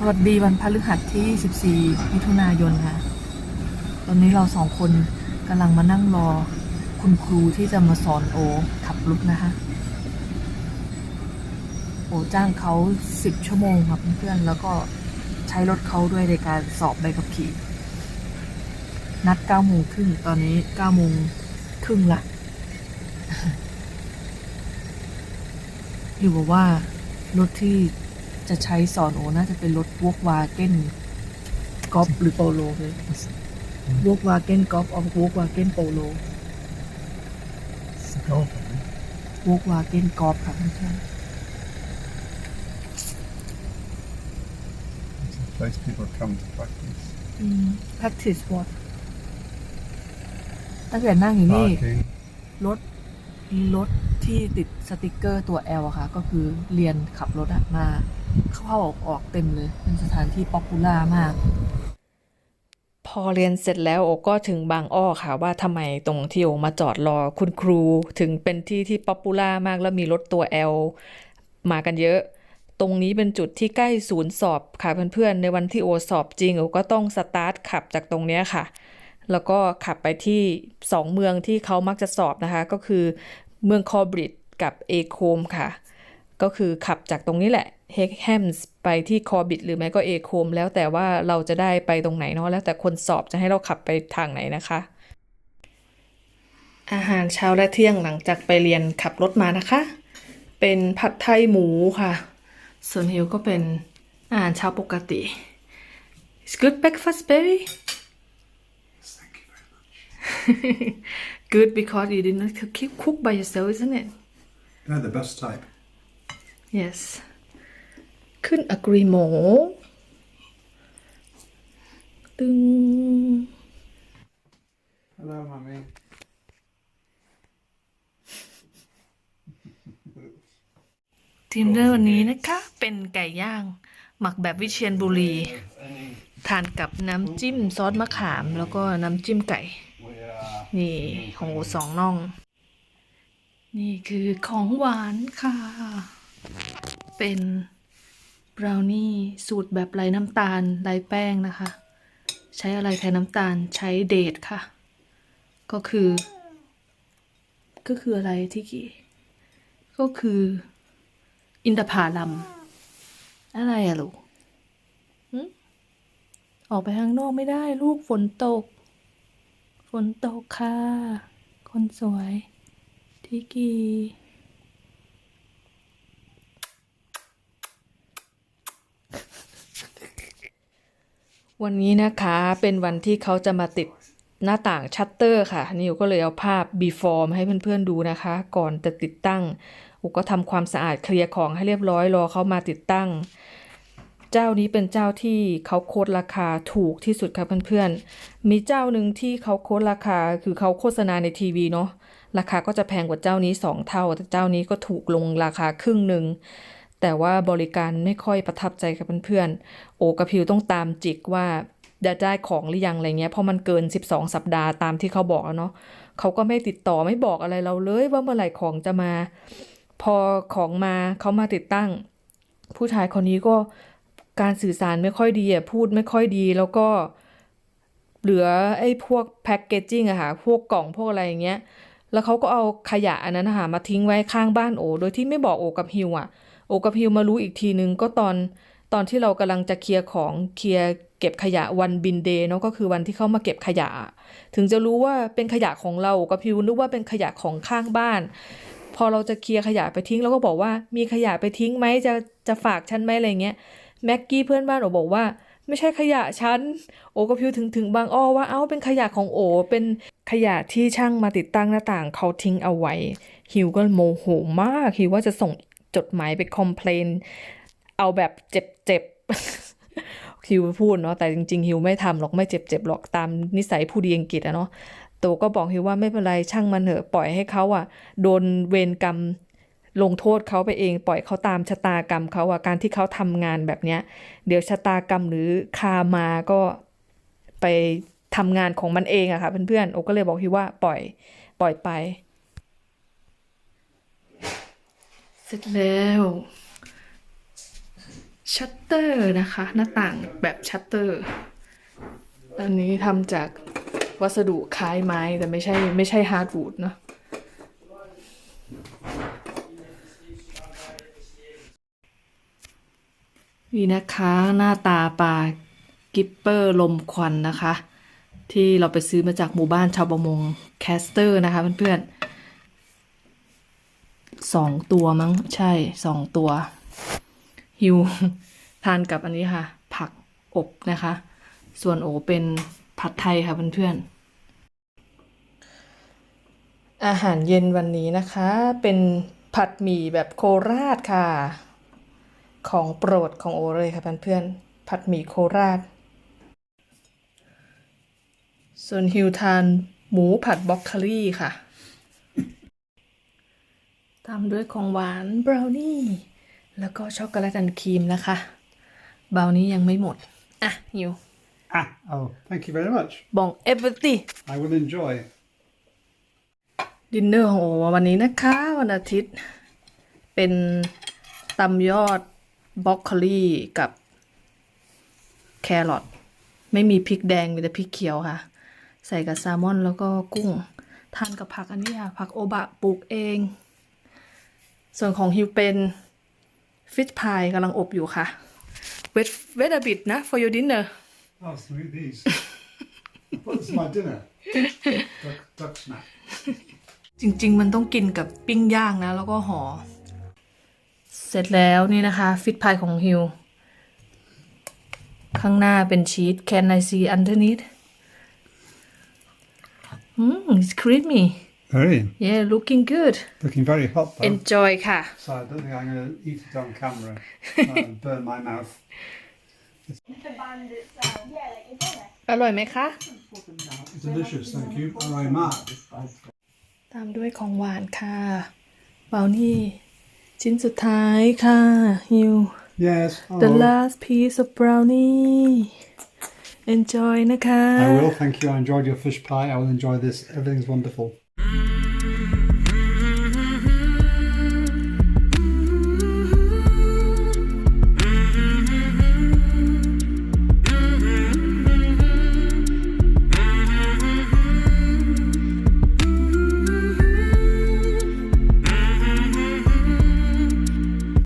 สวัสดีวันพฤหัสที่ 14 มิถุนายนค่ะ ตอนนี้เราสองคนกำลังมานั่งรอคุณครูที่จะมาสอนโอขับรถนะคะ โอจ้างเขา 10 ชั่วโมงครับเพื่อนๆ แล้วก็ใช้รถเขาด้วยในการสอบใบขับขี่ นัด9โมงครึ่งตอนนี้9โมงครึ่งละอยู่บอกว่ารถที่ จะใช้สอนโอน่าจะเป็นรถวกวาเก้นกอล์ฟหรือโปโลเลยวกวาเก้นกอล์ฟออฟวกวาเก้นโปโล It's a golf, I think. วกวาเก้นกอล์ฟค่ะเพื่อน It's a place people come to practice. ๆอืม practice what ตั้งแต่นั่งอยู่นี่ Parking. รถ รถที่ติดสติกเกอร์ตัว L อะค่ะ ก็คือเรียนขับรถมาเข้าออกออกเต็มเลย เป็นสถานที่ป๊อปปูล่ามาก พอเรียนเสร็จแล้วโอก็ถึงบางอ้อค่ะว่าทำไมตรงที่โอมาจอดรอคุณครูถึงเป็นที่ที่ป๊อปปูล่ามากแล้วมีรถตัว L มากันเยอะ ตรงนี้เป็นจุดที่ใกล้ศูนย์สอบค่ะเพื่อนๆ ในวันที่โอสอบจริงโอก็ต้องสตาร์ทขับจากตรงเนี้ยค่ะ แล้วก็ขับไปที่สองเมืองที่เขามักจะสอบนะคะ ก็คือเมืองคอบริดกับเอโคมค่ะ ก็คือขับจากตรงนี้แหละเฮกแฮมส์ไปที่คอบิดหรือไม่ก็เอโคม แล้วแต่ว่าเราจะได้ไปตรงไหนเนาะแล้วแต่คนสอบจะให้เราขับไปทางไหนนะคะ อาหารเช้าและเที่ยงหลังจากไปเรียนขับรถมานะคะ เป็นผัดไทยหมูค่ะ ส่วนฮิวก็เป็นอาหารเช้าปกติ It's good breakfast baby Thank you very much. Good because you didn't keep cook by yourself isn't it They're the best type. yes ขึ้นอักรีโมตึง Hello, mummy. ทีมเดอร์วันนี้นะคะ เป็นไก่ย่าง หมักแบบวิเชียนบุรี ทานกับน้ำจิ้มซอสมะขาม แล้วก็น้ำจิ้มไก่ We are นี่ของโอสองน่อง นี่คือของหวานค่ะ เป็นบราวนี่สูตรแบบไร้น้ำตาลไร้แป้งนะคะ ใช้อะไรแทนน้ำตาลใช้เดทค่ะ ก็คือ ก็คืออะไรที่กี้ก็คือ อินทผลัมอะไรอะลูกหึออกไปข้างนอกไม่ได้ลูกฝนตก นตกค่ะ คนสวยทิกีวันนี้นะคะเป็นวันที่เขาจะมาติดหน้าต่างชัตเตอร์ค่ะ นิวก็เลยเอาภาพ before มาให้เพื่อนๆดูนะคะ ก่อนจะติดตั้ง อุก็ทำความสะอาดเคลียร์ของให้เรียบร้อยรอเขามาติดตั้ง เจ้านี้เป็นเจ้าที่เขาโคดราคาถูกที่สุดค่ะเพื่อนๆ มีเจ้าหนึ่งที่เขาโคดราคาคือเขาโฆษณาในทีวีเนาะราคาก็จะแพงกว่าเจ้านี้สองเท่า แต่เจ้านี้ก็ถูกลงราคาครึ่งหนึ่งแต่ว่าบริการไม่ค่อยประทับใจกับเพื่อนๆ โอกระพิวต้องตามจิกว่าจะได้ของหรือยังอะไรเงี้ยเพราะมันเกิน 12 สัปดาห์ตามที่เขาบอกแล้วเนาะเขาก็ไม่ติดต่อไม่บอกอะไรเราเลยว่าเมื่อไหร่ของจะมา พอของมาเขามาติดตั้ง ผู้ชายคนนี้ก็ การสื่อสารไม่ค่อยดีอะพูดไม่ค่อยดี แล้วก็เหลือไอ้พวกแพ็กเกจจิ้งอะค่ะพวกกล่องพวกอะไรอย่างเงี้ยแล้วเขาก็เอาขยะอันนั้นนะคะมาทิ้งไว้ข้างบ้านโอ โดยที่ไม่บอกโอกับฮิวอะโอกับฮิวมารู้อีกทีนึงก็ตอนตอนที่เรากำลังจะเคลียร์ของเคลียร์เก็บขยะวันบินเดย์เนาะก็คือวันที่เขามาเก็บขยะ ถึงจะรู้ว่าเป็นขยะของเราโอกับฮิวนึกว่าเป็นขยะของข้างบ้าน พอเราจะเคลียร์ขยะไปทิ้งเราก็บอกว่ามีขยะไปทิ้งไหมจะจะฝากฉันไหมอะไรเงี้ย แม็กกี้เพื่อนบ้านโอบอกว่า ไม่ใช่ขยะฉันโอก็พิวถึงถึงบางอ้อว่าเอ้าเป็นขยะของโอ เป็นขยะที่ช่างมาติดตั้งหน้าต่างเขาทิ้งเอาไว้ ฮิวก็โมโหมากฮิวว่าจะส่งจดหมายไปคอมเพลนเอาแบบเจ็บๆฮิวพูดเนาะแต่จริงๆฮิวไม่ทำหรอกไม่เจ็บๆหรอกตามนิสัยผู้ดีอังกฤษอะเนาะโตก็บอกฮิวว่าไม่เป็นไรช่างมันเถอะปล่อยให้เขาอะโดนเวรกรรม ลงโทษเขาไปเองปล่อยเขาตามชะตากรรมเขาอะการที่เขาทำงานแบบเนี้ย เดี๋ยวชะตากรรมหรือคามาก็ไปทำงานของมันเองอะค่ะเพื่อนๆโอก็เลยบอกพี่ว่าปล่อยปล่อยไป เสร็จแล้วชัตเตอร์นะคะ หน้าต่างแบบชัตเตอร์ อันนี้ทำจากวัสดุคล้ายไม้แต่ไม่ใช่ไม่ใช่ฮาร์ดวูดเนาะ นี่นะคะหน้าตาปลากิปเปอร์ลมควันนะคะ ที่เราไปซื้อมาจากหมู่บ้านชาวประมงแคสเตอร์นะคะเพื่อนๆสองตัวมั้งใช่สองตัวฮิวทานกับอันนี้ค่ะ ผักอบนะคะ ส่วนโอเป็นผัดไทยค่ะเพื่อนๆอาหารเย็นวันนี้นะคะเป็นผัดหมี่แบบโคราชค่ะ ของโปรดของโอเลยค่ะเพื่อนๆผัดหมี่โคราช ส่วนฮิวทานหมูผัดบล็อกโคลี่ค่ะ ตามด้วยของหวานบราวนี่ แล้วก็ช็อกโกแลตแอนด์ครีมนะคะบราวนี่ยังไม่หมด อะฮิว Ah, oh, thank you very much. บองเอเวอร์ตี้ I will enjoy. ดินเนอร์ของโอวันนี้นะคะ วันอาทิตย์ เป็นตำยอด บล็อกโคลี่กับแครอทไม่มีพริกแดงมีแต่พริกเขียวค่ะ ใส่กับแซลมอนแล้วก็กุ้งทานกับผักอันนี้ค่ะผักโอบะปลูกเอง ส่วนของฮิวเป็นฟิชพายกำลังอบอยู่ค่ะ wait wait a bit นะ for your dinner Oh, so look at these. What's my dinner? Duck, duck snack. จริง ๆ มันต้องกินกับปิ้งย่างนะ แล้วก็ห่อเส ร็จแล้วนี่นะคะ ฟิตพายของฮิวข้างหน้าเป็นชีส Can I see underneath อืม it's creamy Very. yeah looking good Looking very hot though. enjoy ค่ะ So I don't think I'm going to eat it on camera. and burn my mouth. The band itself. Yeah, like it's on it. อร่อยไหมคะ Delicious, thank you. Very much. ตามด้วยของหวานค่ะบราวนี่ ชิ้นสุดท้ายค่ะฮิว Yes. the oh. last piece of brownie enjoy นะคะ I will, thank you. I enjoyed your fish pie. I will enjoy this. Everything's wonderful.